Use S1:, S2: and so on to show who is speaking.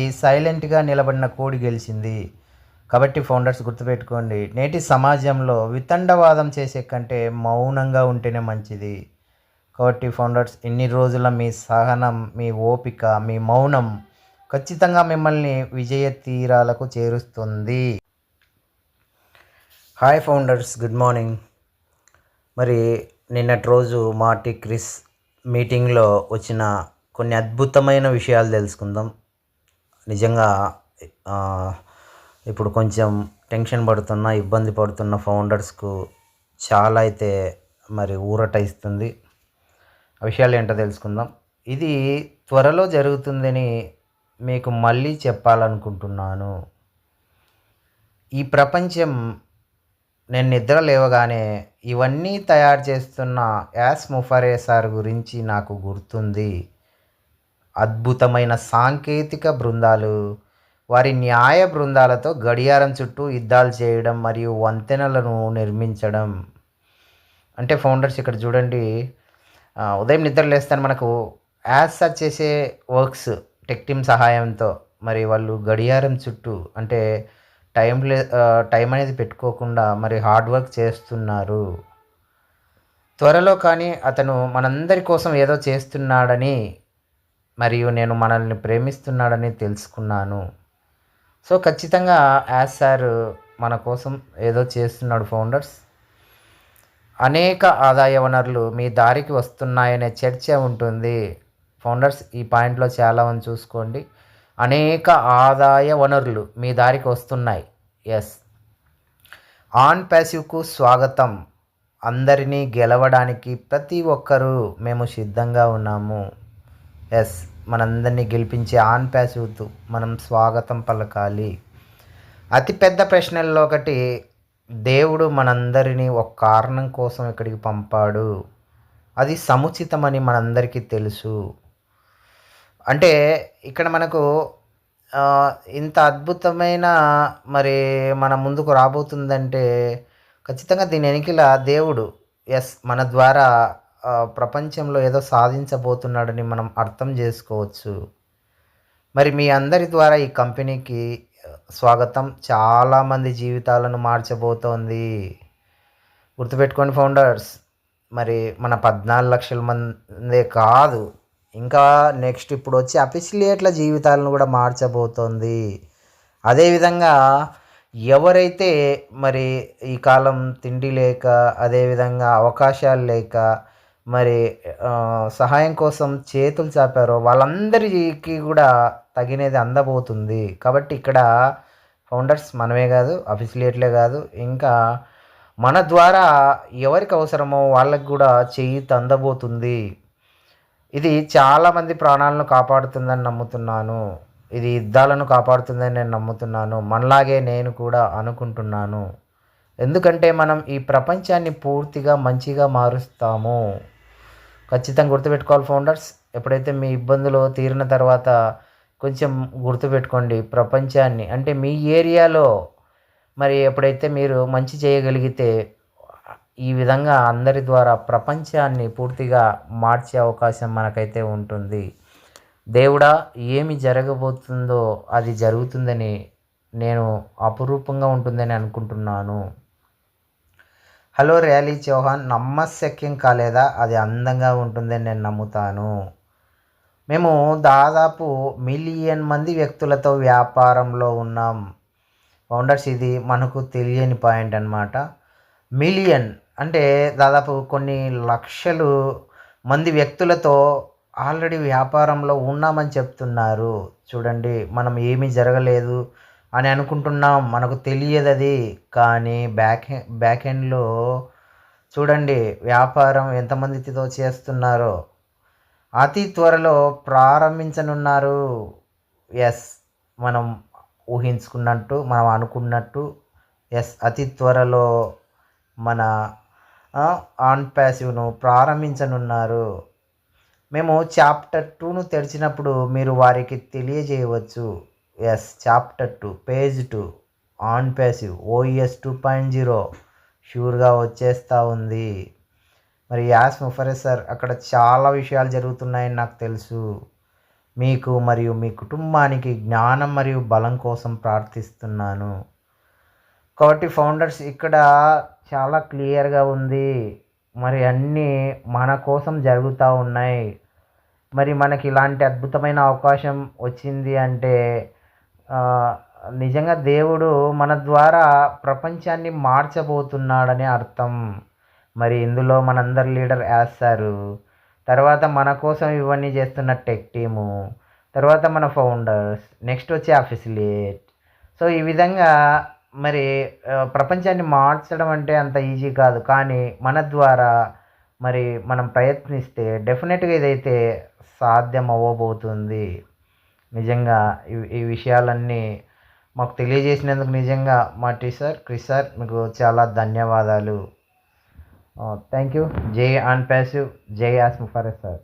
S1: ఈ సైలెంట్గా నిలబడిన కోడి గెలిచింది. కాబట్టి ఫౌండర్స్ గుర్తుపెట్టుకోండి నేటి సమాజంలో వితండవాదం చేసే కంటే మౌనంగా ఉంటేనే మంచిది. కాబట్టి ఫౌండర్స్ ఇన్ని రోజుల మీ సహనం మీ ఓపిక మీ మౌనం ఖచ్చితంగా మిమ్మల్ని విజయ తీరాలకు చేరుస్తుంది. Hi founders good morning. మరి నిన్నటి రోజు మార్టీ క్రిస్ మీటింగ్లో వచ్చిన కొన్ని అద్భుతమైన విషయాలు తెలుసుకుందాం. నిజంగా ఇప్పుడు కొంచెం టెన్షన్ పడుతున్న ఇబ్బంది పడుతున్న ఫౌండర్స్కు చాలా అయితే మరి ఊరట ఇస్తుంది. ఆ విషయాలు ఏంటో తెలుసుకుందాం. ఇది త్వరలో జరుగుతుందని మీకు మళ్ళీ చెప్పాలనుకుంటున్నాను. ఈ ప్రపంచం నేను నిద్ర లేవగానే ఇవన్నీ తయారు చేస్తున్న యాస్ ముఫరే సార్ గురించి నాకు గుర్తుంది. అద్భుతమైన సాంకేతిక బృందాలు. వారి న్యాయ బృందాలతో గడియారం చుట్టూ యుద్ధాలు చేయడం మరియు వంతెనలను నిర్మించడం. అంటే ఫౌండర్స్ ఇక్కడ చూడండి. ఉదయం నిద్ర లేస్తాను మనకు. యాజ్ సర్చ్ చేసే వర్క్స్ టెక్ టీమ్ సహాయంతో. మరి వాళ్ళు గడియారం చుట్టూ అంటే టైం లే టైం అనేది పెట్టుకోకుండా మరి హార్డ్ వర్క్ చేస్తున్నారు. త్వరలో కానీ అతను మనందరి కోసం ఏదో చేస్తున్నాడని మరియు నేను మనల్ని ప్రేమిస్తున్నాడని తెలుసుకున్నాను. సో ఖచ్చితంగా యాజ్ సార్ మన కోసం ఏదో చేస్తున్నాడు ఫౌండర్స్. అనేక ఆదాయ వనరులు మీ దారికి వస్తున్నాయనే చర్చ ఉంటుంది. ఫౌండర్స్ ఈ పాయింట్లో చాలా మంది చూసుకోండి. అనేక ఆదాయ వనరులు మీ దారికి వస్తున్నాయి. ఎస్ ఆన్ ప్యాసివ్కు స్వాగతం. అందరినీ గెలవడానికి ప్రతి ఒక్కరూ మేము సిద్ధంగా ఉన్నాము. ఎస్ మనందరినీ గెలిపించే ఆన్ ప్యాసివ్తో మనం స్వాగతం పలకాలి. అతిపెద్ద ప్రశ్నల్లో ఒకటి దేవుడు మనందరినీ ఒక కారణం కోసం ఇక్కడికి పంపాడు. అది సముచితమని మనందరికీ తెలుసు. అంటే ఇక్కడ మనకు ఇంత అద్భుతమైన మరి మన ముందుకు రాబోతుందంటే ఖచ్చితంగా దీని వెనుకల దేవుడు ఎస్ మన ద్వారా ప్రపంచంలో ఏదో సాధించబోతున్నాడని మనం అర్థం చేసుకోవచ్చు. మరి మీ అందరి ద్వారా ఈ కంపెనీకి స్వాగతం. చాలామంది జీవితాలను మార్చబోతోంది. గుర్తుపెట్టుకోండి ఫౌండర్స్ మరి మన పద్నాలుగు లక్షల మందే కాదు ఇంకా నెక్స్ట్ ఇప్పుడు వచ్చి అఫిసిలియేట్ల జీవితాలను కూడా మార్చబోతోంది. అదేవిధంగా ఎవరైతే మరి ఈ కాలం తిండి లేక అదేవిధంగా అవకాశాలు లేక మరి సహాయం కోసం చేతులు చాపారో వాళ్ళందరికీ కూడా తగినది అందబోతుంది. కాబట్టి ఇక్కడ ఫౌండర్స్ మనమే కాదు అఫిసిలేట్లే కాదు ఇంకా మన ద్వారా ఎవరికి అవసరమో వాళ్ళకి కూడా చేయి అందబోతుంది ఇది చాలామంది ప్రాణాలను కాపాడుతుందని నమ్ముతున్నాను. ఇది యుద్ధాలను కాపాడుతుందని నేను నమ్ముతున్నాను. మనలాగే నేను కూడా అనుకుంటున్నాను. ఎందుకంటే మనం ఈ ప్రపంచాన్ని పూర్తిగా మంచిగా మారుస్తాము. ఖచ్చితంగా గుర్తుపెట్టుకోవాలి ఫౌండర్స్ ఎప్పుడైతే మీ ఇబ్బందులు తీరిన తర్వాత కొంచెం గుర్తుపెట్టుకోండి ప్రపంచాన్ని. అంటే మీ ఏరియాలో మరి ఎప్పుడైతే మీరు మంచి చేయగలిగితే ఈ విధంగా అందరి ద్వారా ప్రపంచాన్ని పూర్తిగా మార్చే అవకాశం మనకైతే ఉంటుంది. దేవుడా ఏమి జరగబోతుందో అది జరుగుతుందని నేను అపురూపంగా ఉంటుందని అనుకుంటున్నాను. హలో ర్యాలీ చౌహాన్ నమ్మశక్యం కాలేదా? అది అందంగా ఉంటుందని నేను నమ్ముతాను. మేము దాదాపు మిలియన్ మంది వ్యక్తులతో వ్యాపారంలో ఉన్నాం. ఫౌండర్స్ ఇది మనకు తెలియని పాయింట్ అన్నమాట. మిలియన్ అంటే దాదాపు కొన్ని లక్షలు మంది వ్యక్తులతో ఆల్రెడీ వ్యాపారంలో ఉన్నామని చెప్తున్నారు. చూడండి మనం ఏమీ జరగలేదు. అని అనుకుంటున్నాం. మనకు తెలియదు అది కానీ బ్యాక్ బ్యాక్ ఎండ్లో చూడండి వ్యాపారం ఎంతమందితో చేస్తున్నారో. అతి త్వరలో ప్రారంభించనున్నారు. ఎస్ మనం ఊహించుకున్నట్టు మనం అనుకున్నట్టు ఎస్ అతి త్వరలో మన ఆన్ ప్యాసివ్ను ప్రారంభించనున్నారు. మేము చాప్టర్ టూను తెరిచినప్పుడు మీరు వారికి తెలియజేయవచ్చు. Yes chapter two page two on passive OES two point zero షూర్గా వచ్చేస్తూ ఉంది. మరి యాస్ ముఫరే సార్ అక్కడ చాలా విషయాలు జరుగుతున్నాయని నాకు తెలుసు. మీకు మరియు మీ కుటుంబానికి జ్ఞానం మరియు బలం కోసం ప్రార్థిస్తున్నాను. కాబట్టి ఫౌండర్స్ ఇక్కడ చాలా క్లియర్గా ఉంది. మరి అన్నీ మన కోసం జరుగుతూ ఉన్నాయి. మరి మనకి ఇలాంటి అద్భుతమైన అవకాశం వచ్చింది అంటే నిజంగా దేవుడు మన ద్వారా ప్రపంచాన్ని మార్చబోతున్నాడని అర్థం. మరి ఇందులో మనందరి లీడర్ వేస్తారు తర్వాత మన కోసం ఇవన్నీ చేస్తున్న టెక్ టీము. తర్వాత మన ఫౌండర్స్. నెక్స్ట్ వచ్చి అఫిసిలియేట్ సో ఈ విధంగా మరి ప్రపంచాన్ని మార్చడం అంటే అంత ఈజీ కాదు. కానీ మన ద్వారా మరి మనం ప్రయత్నిస్తే డెఫినెట్గా ఇదైతే సాధ్యం అవ్వబోతుంది నిజంగా ఈ ఈ విషయాలన్నీ మాకు తెలియజేసినందుకు నిజంగా మా టీ సార్ క్రిస్ సార్ మీకు చాలా ధన్యవాదాలు. Thank you. జై ఆన్ ప్యాసివ్ జై ఆస్మ్ ఫారెస్ట్ సార్.